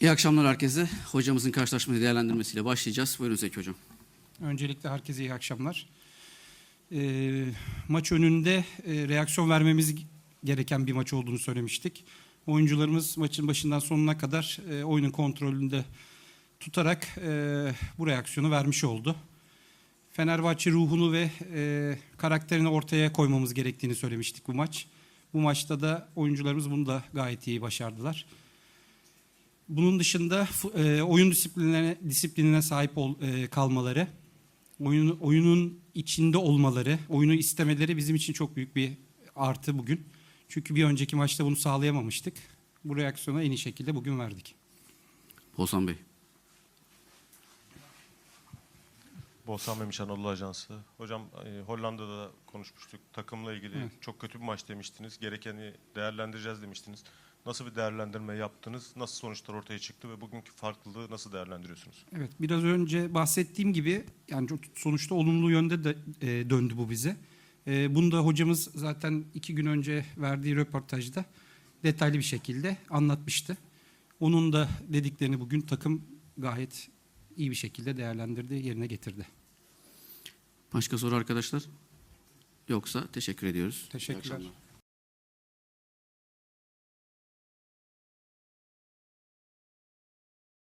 İyi akşamlar herkese. Hocamızın karşılaşmayı değerlendirmesiyle başlayacağız. Buyurun Zeki Hocam. Öncelikle herkese iyi akşamlar. Ee, maç önünde e, reaksiyon vermemiz gereken bir maç olduğunu söylemiştik. Oyuncularımız maçın başından sonuna kadar e, oyunun kontrolünde tutarak e, bu reaksiyonu vermiş oldu. Fenerbahçe ruhunu ve e, karakterini ortaya koymamız gerektiğini söylemiştik bu maç. Bu maçta da oyuncularımız bunu da gayet iyi başardılar. Bunun dışında e, oyun disiplinine, disiplinine sahip ol, e, kalmaları, oyun, oyunun içinde olmaları, oyunu istemeleri bizim için çok büyük bir artı bugün. Çünkü bir önceki maçta bunu sağlayamamıştık. Bu reaksiyonu en iyi şekilde bugün verdik. Oğuzhan Bey. Boğazhan Memiş Anadolu Ajansı. Hocam e, Hollanda'da da konuşmuştuk. Takımla ilgili Evet. çok kötü bir maç demiştiniz. Gerekeni değerlendireceğiz demiştiniz. Nasıl bir değerlendirme yaptınız? Nasıl sonuçlar ortaya çıktı ve bugünkü farklılığı nasıl değerlendiriyorsunuz? Evet, biraz önce bahsettiğim gibi yani sonuçta olumlu yönde de e, döndü bu bize. E, bunu da hocamız zaten iki gün önce verdiği röportajda detaylı bir şekilde anlatmıştı. Onun da dediklerini bugün takım gayet iyi bir şekilde değerlendirdi, yerine getirdi. Başka soru arkadaşlar? Yoksa teşekkür ediyoruz. Teşekkürler.